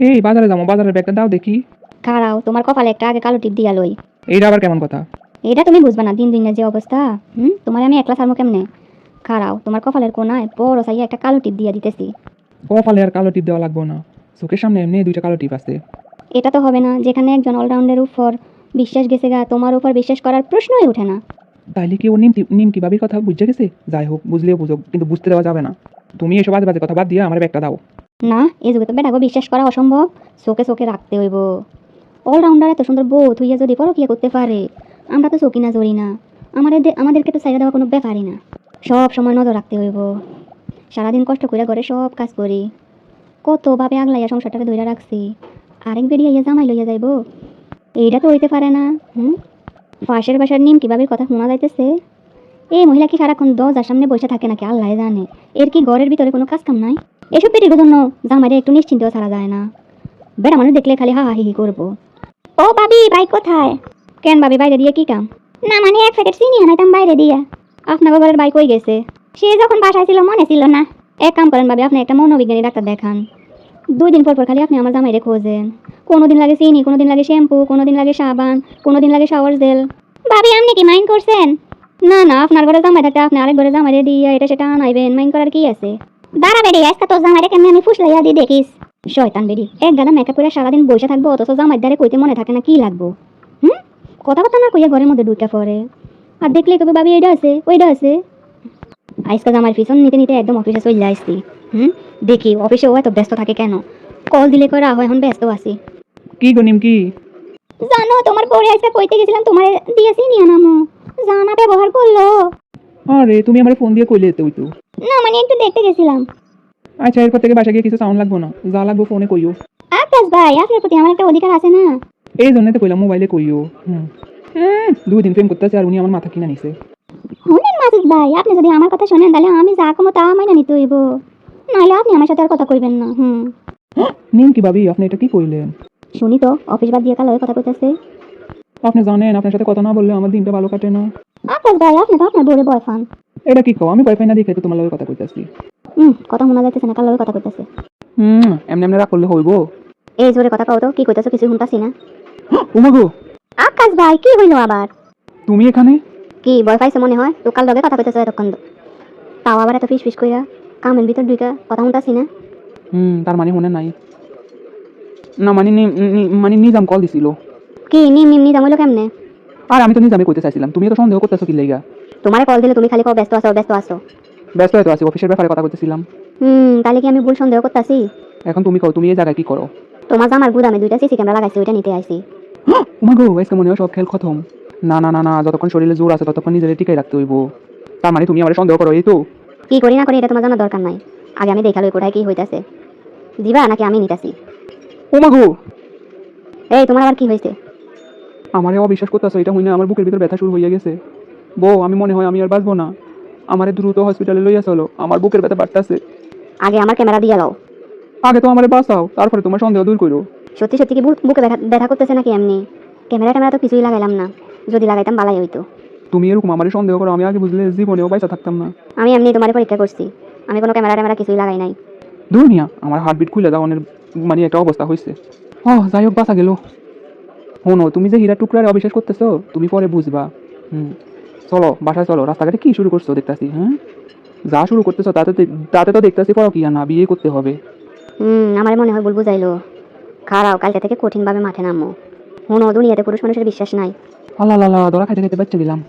এই বাজারে যাব বাজারের ব্যাগটা দাও দেখি। খাড়াও তোমার কপালে একটা আগে কালো টিপ দিয়া লই। এইটা আবার কেমন কথা? এটা তুমি বুঝবা না দিন দিন যে অবস্থা। হুম? তোমার আমি একলা সারমো কেমনে? খাড়াও তোমার কপালের কোনায় বড় সাইয়া একটা কালো টিপ দিয়া দিতেছি। কপালে আর কালো টিপ দেওয়া লাগবো না। চোখের সামনে এমনি দুইটা কালো টিপ আছে। এটা তো হবে না যেখানে একজন অলরাউন্ডের উপর বিশ্বাস গেছে গা তোমার উপর বিশ্বাস করার প্রশ্নই ওঠে না। তাইলে কি ও নিম নিম কি ভাবির কথা বুঝে গেছে? যাই হোক বুঝলেও বুঝো কিন্তু বুঝতে দেওয়া যাবে না। তুমি এসব বাজে বাজে কথা বাদ দিয়ে আমার ব্যাগটা দাও। না এই যুগে তো বেটাকে বিশ্বাস করা অসম্ভব। চোখে চোখে রাখতে হইব। অলরাউন্ডার এত সুন্দর বউ থুইয়া যদি পরকিয়া করতে পারে, আমরা তো চকি না জড়ি না। আমাদের আমাদেরকে তো চাইয়া দেওয়া কোনো ব্যাপারই না। সব সময় নজর রাখতে হইব। সারাদিন কষ্ট করে ঘরে সব কাজ করি। কতভাবে আগলাইয়া সংসারটাকে ধইরা রাখছি। আরেক বেরিয়ে ইয়া জামাই লইয়া যাইব। এইটা তো হইতে পারে না, হুম? পাশের বাসার নিম কীভাবে কথা শোনা যাইতেছে। এই মহিলা কি সারাক্ষণ দরজার সামনে বসে থাকে নাকি? আল্লাহ জানে। এর কি ঘরের ভিতরে কোনো কাজ কাম নাই? এসব পেটির জন্য জামাইরে একটু নিশ্চিন্তেও ছাড়া যায় না। বেড়া মানুষ দেখলে খালি হা হা করব। ও ভাবি, ভাই কোথায়? কেন ভাবি, বাইরে দিয়ে কি কাম? না মানে এক প্যাকেট চিনি আনাইতাম বাইরে দিয়ে। আপনার ঘরের বাইক হয়ে গেছে? সে যখন বাসায় ছিল মনে ছিল না। এক কাম করেন ভাবি, আপনি একটা মনোবিজ্ঞানী ডাক্তার দেখান। দুই দিন পর পর খালি আপনি আমার জামাইরে খোঁজেন। কোনো দিন লাগে চিনি কোনো দিন লাগে শ্যাম্পু কোনো দিন লাগে সাবান কোনো দিন লাগে শাওয়ার জেল। ভাবি, আপনি কি মাইন্ড করছেন? না না আপনার ঘরে জামাই থাকতে আপনি আরেক ঘরে জামাইরে দিয়ে এটা সেটা আনাইবেন মাইন্ড করার কি আছে? দাঁড়া বেড়ি আজকে তোর জামাইরে কেমনি আমি ফুসলাইয়া দিয়ে দেখিস? শয়তান বেড়ি এক গাদা মেকআপ করে সারাদিন বসে থাকব অথচ জামাই দ্বারে কইতে মনে থাকে না কি লাগবো। হুম? কথা কথা না কইয়া ঘরের মধ্যে ঢুকে পড়ে। আর দেখলে কবে ভাবি এটা আছে ওইটা আছে? আজকে জামাই পিছন নিতে নিতে একদম অফিসে চলে আসছি হুম? দেখি অফিসে ও এত ব্যস্ত থাকে কেন? কল দিলে করে আহ এখন ব্যস্ত আছি। কি গো নিম কি জানো তোমার পরে আজকে কইতে গেছিলাম তোমার দিয়েছি নিয়ে নামো। জানা ব্যবহার করল। আরে তুমি আমার ফোন দিয়ে কইলে তো তো না মানে একটু দেখতে গেছিলাম। আচ্ছা এরপর থেকে বাসা গিয়ে কিছু সাউন্ড লাগবো না। যা লাগবো ফোনে কইও। আকাশ ভাই আপনার প্রতি আমার একটা অধিকার আছে না? এই জন্য তো কইলাম মোবাইলে কইও। হুম। দুই দিন প্রেম করতেছে আর উনি আমার মাথা কিনা নিছে। শুনেন মাসুদ ভাই আপনি যদি আমার কথা শোনেন তাহলে আমি যা কমো তা মাইনা নিতে হইব। নাহলে আপনি আমার সাথে আর কথা কইবেন না হুম। নিম কি ভাবি আপনি এটা কি কইলেন? শুনি তো অফিস বাদ দিয়ে কালো কথা কইতাছে। আপনি জানেন আপনার সাথে কথা না বললে আমার দিনটা ভালো কাটে না। আকাশ ভাই আপনি তো আপনার বউরে বয় ফান এটা কি কও? আমি পাই না দেখে তো তোমার লগে কথা কইতাছি। হুম কথা শোনা যাইতেছে না কালো কথা কইতাছে? হুম এমনি এমনি রাগ করলে হইব। এই জোরে কথা কও তো কি কইতাছো কিছু শুনতাছি না। উমাগো আকাশ ভাই কি হইল আবার? তুমি এখানে? কি ভয় পাইছে মনে হয়? তো কাল লগে কথা কইতেছো এতক্ষণ। তাও আবার এত ফিস ফিস কইরা কামের ভিতর ঢুইকা কথা শুনতাছি না? হুম তার মানে মনে নাই। না মানে মানে নিজাম কল দিছিল। কি নিম নিম নিজাম হইল কেমনে? আর আমি তো নিজামে কইতে চাইছিলাম তুমি তো সন্দেহ করতেছো কি লাইগা তোমারে কল দিলে তুমি খালি কও ব্যস্ত আছো ব্যস্ত আছো ব্যস্ত হয়তো আছি অফিসের ব্যাপারে কথা কইতেছিলাম। হুম তাহলে কি আমি ভুল সন্দেহ করতাছি? এখন তুমি কও তুমি এই জায়গায় কি করো? তোমার জামার গুদামে দুইটা সিসি ক্যামেরা লাগাইছি ওইটা নিতে আইছি। উমাগো আজকে মনে হয় সব খেল খতম। না না না না যতক্ষণ শরীরে জোর আছে ততক্ষণ নিজের টিকাই রাখতে হইব। তার মানে তুমি আমার সন্দেহ করো এই তো? কি করি না করি এটা তোমার জানার দরকার নাই। আগে আমি দেখাল কোথায় কি হইতাছে। দিবা নাকি আমি নিতাছি? উমাগো এই তোমার আবার কি হয়েছে আমারে অবিশ্বাস করতেছো এটা হইনা আমার বুকের ভিতর ব্যথা শুরু হইয়া গেছে। বউ আমি মনে হয় আমি আর বাঁচবো না। আমারে দ্রুত হসপিটালে লইয়া চলো আমার বুকের ব্যথা বাড়তেছে। আগে আমার ক্যামেরা দিয়ে লাও আগে তো আমারে বাঁচাও তারপরে তোমার সন্দেহ দূর করো। সত্যি সত্যি কি বুকে ব্যথা- ব্যথা করতেছে নাকি এমনি? ক্যামেরা ট্যামেরা তো কিছুই লাগাইলাম না। যদি লাগাইতাম বালাই হইতো। তুমি এরকম আমারে সন্দেহ করো আমি আগে বুঝলে জীবনেও পয়সা থাকতাম না। আমি এমনি তোমার পরীক্ষা করছি। আমি কোনো ক্যামেরা ট্যামেরা কিছুই লাগাই নাই। দূর মিয়া আমার হার্টবিট খুলে দাও অনেক মানে একটা অবস্থা হয়েছে ও যাই হোক বাঁচা গেল। শোনো তুমি যে হীরা টুকরার অবিশ্বাস করতেছো তুমি পরে বুঝবা। হুম চলো বাসায় চলো রাস্তাঘাটে কি শুরু করছ দেখতেছি হ্যাঁ? যা শুরু করতেছো তাতে তাতে তো দেখতেছি পড়ো কি না বিয়ে করতে হবে। হুম আমার মনে হয় বলব যাইলো খারাও কালকে থেকে কঠিনভাবে মাঠে নামো। হুনো দুনিয়াতে পুরুষ মানুষের বিশ্বাস নাই। আল্লাহ আল্লাহ দরা খাইতে খাইতে বাচ্চা দিলাম।